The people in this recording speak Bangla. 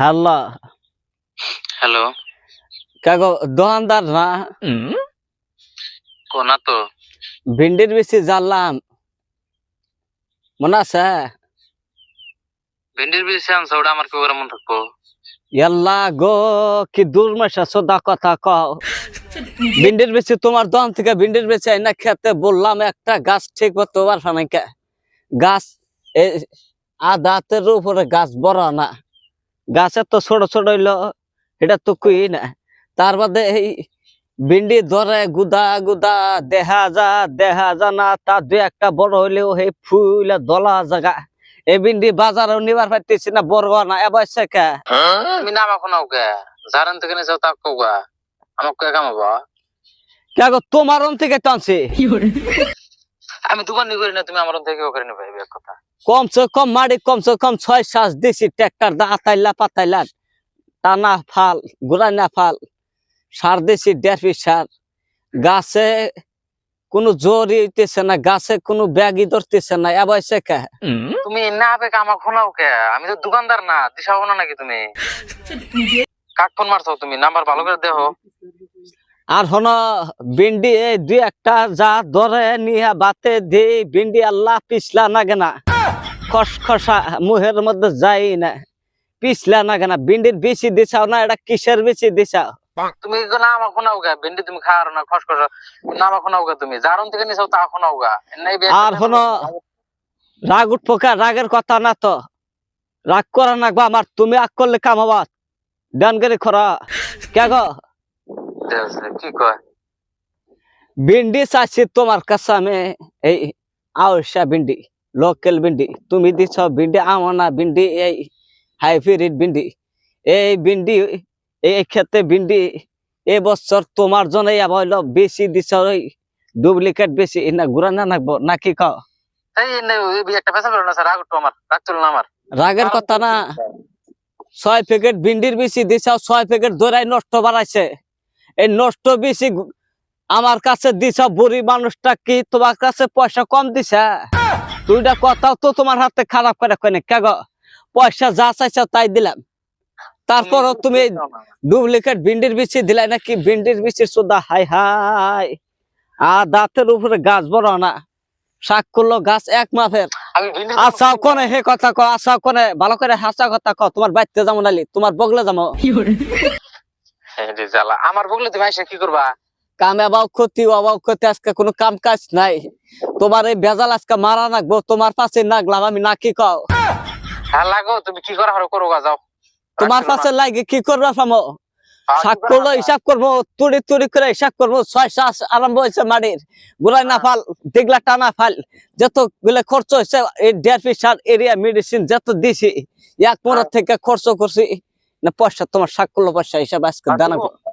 হ্যালো। হ্যালো। কাগো দোকানদার না? কোনা তো। ভিন্ডির বেশি জানলাম। মনে আছে? ভেন্ডির বেশি আনছো ওটা আমার কি করে মনে থাকব। এল্লা গো কি দূর মাসা সোদা কথা কও। ভিন্ডির বেশি তোমার দোকান থেকে ভিন্ডির বেশি না খেতে বললাম একটা গাছ ঠিক মতো পারবে না কে গাছ এ আদাতের উপরে গাছ বড় না। গাছের তো ছোট ছোট হইল এটা তো কুই না। তার বাদে এই ভিন্ডি ধরে গুদা গুদা দেখা যা দেখা যা না তা দু একটা বড় হইলেও এই ফুলে দলা জায়গা এই ভিন্ডি বাজারও নিবার পাইতেছি না বড় না এবার কে? আমি নাম এখন ওকে। জারেন থেকে নিয়ে যাও তাক কৌগা আমাকে কে কামাবো কেগো তোমার অন থেকে টানছে? আমি দোকান নি করি না তুমি আমার থেকে ওখানে নেবে এক কথা। কমসে কম মাটি কমসে কম ছয় শ্বাস দিছি ট্রাক্টর দা আতাইলা পাতাইলা টানা ফাল গুড়াইনা ফাল সার দিছি দেড় পিস সার। গাছে কোনো জোরই হইতেছে না গাছে কোনো ব্যাগই ধরতেছে না এবার সে কে? তুমি না আবে আমাকে শোনাও কে? আমি তো দোকানদার না দিশা না নাকি তুমি? কাক ফোন মারছো তুমি? নাম্বার ভালো করে দেখো আর হন ভিন্ডি দুই একটা যা ধরে নিয়ে বাতে দি ভিন্ডি আল্লাহ পিছলা না গেনা। খসখসা মুহের মধ্যে যাই না। পিছলা না কেনা? ভিন্ডির বেশি দিছাও না? এটা কিসের বেশি দিছাও? তুমি না আমাকে শোনাও কে তুমি খাওয়ার না খস খস না আমাকে তুমি। থেকে তা শোনাও গা নাই বে- আর হনো রাগ উঠবো কা রাগের কথা না তো। রাগ করা না গো আমার তুমি আগ করলে কামাবা। ডানগারি খরা। কে গো? কি কয়? ভিন্ডি চাইছি তোমার কাছে আমি এই আউসা ভিন্ডি। লোকাল ভিন্ডি তুমি দিছ ভিন্ডি আমনা ভিন্ডি এই হাইব্রিড ভিন্ডি এই ভিন্ডি এই ক্ষেত্রে ভিন্ডি এ বছর তোমার জন্য হইল বেশি দিছ ওই ডুপ্লিকেট বেশি। না ঘুরা না নাকবো নাকি নে, না আমার রাগের কথা না। ছয় প্যাকেট ভিন্ডির বেশি দিছাও ছয় প্যাকেট দৌড়াই নষ্ট বাড়াইছে। এই নষ্ট বেশি আমার কাছে দিছ বুড়ি মানুষটা কি তোমার কাছে পয়সা কম দিছে? দুইটা কথাও তো তোমার হাতে খারাপ করে কয় কে গো পয়সা যা চাইছো তাই দিলাম। তারপরও তুমি ডুপ্লিকেট ভিন্ডির বেশি দিলাই নাকি? ভিন্ডির বেশি সুদা হাই হাই। আর দাঁতের উপরে গাছ বড় না। শাক করল গাছ এক ভিন্ডি আচ্ছা কোনে হে কথা ক আচ্ছা কোনে। ভালো করে হাসা কথা ক তোমার বাইতে যাব নালি তোমার বগলে যাব হ্যাঁ আমার বগলে তুমি আইসা কি করবা? কামে আবাও ক্ষতি অবাও ক্ষতি আজকে কোনো কাম কাজ নাই। তোমার এই বেজাল আজকে মারা নাকবো তোমার পাশে নাগলাম আমি না কি কও? হ্যাঁ লাগো তুমি কি করা করো যাও। তোমার পাশে লাগে কি করবা ফামো শাক করল হিসাব করব তুড়ি তুড়ি করে হিসাব করব ছয় শ্বাস আরম্ভ হয়েছে মাটির। গুলাই না ফাল দিগলা টানা ফাল। যতগুলো খরচ হয়েছে এই দেড় পিস সার এরিয়া মেডিসিন যত দিছি এক মনের থেকে খরচ করছি। না পয়সা তোমার করল পয়সা হিসাব আজকে দানা